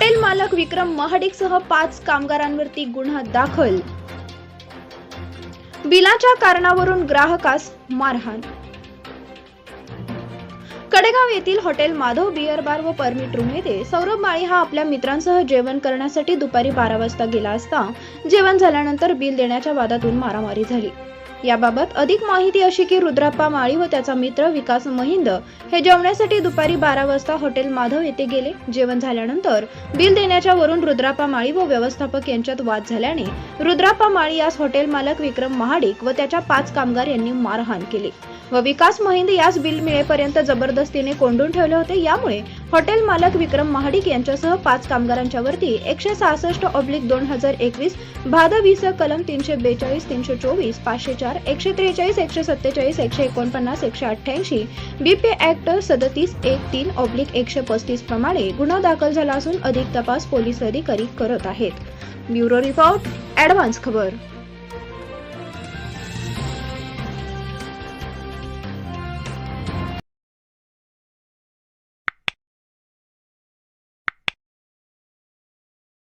Hotel मालक विक्रम महाडिकसह पाच कामगारांवरती गुन्हा दाखल. बिलाच्या कारणावरून ग्राहकास मारहाण. कडेगाव येथील हॉटेल माधव बिअर बार व परमिट रूम येथे सौरभ माळी हा आपल्या मित्रांसह जेवण करण्यासाठी दुपारी बारा वाजता गेला असता जेवण झाल्यानंतर बिल देण्याच्या वादातून मारामारी झाली. याबाबत अधिक माहिती अशी की रुद्राप्पा माळी व त्याचा मित्र विकास महिंद हे जेवण्यासाठी दुपारी बारा वाजता हॉटेल माधव येथे गेले. जेवण झाल्यानंतर बिल देण्याच्या वरून रुद्राप्पा माळी व व्यवस्थापक यांच्यात वाद झाल्याने रुद्राप्पा माळी यास हॉटेल मालक विक्रम महाडिक व त्याच्या पाच कामगार यांनी मारहाण केली. व विकास महिंद यास बिल मिळेपर्यंत जबरदस्तीने कोंडून ठेवले होते. यामुळे हॉटेल मालक विक्रम महाडिक यांच्यासह पाच कामगारांच्या वरती एकशे सहासष्ट ऑब्लिक दोन हजार एकवीस भादवीस कलम तीनशे बेचाळीस तीनशे चोवीस पाचशे चार एकशे त्रेचाळीस एकशे सत्तेचाळीस एकशे एकोणपन्नास एकशे अठ्ठ्याऐंशी बीपी ऍक्ट सदतीस एक तीन ऑब्लिक एकशे पस्तीस प्रमाणे गुन्हा दाखल झाला असून अधिक तपास पोलीस अधिकारी करत आहेत. ब्युरो रिपोर्ट ऍडव्हान्स खबर.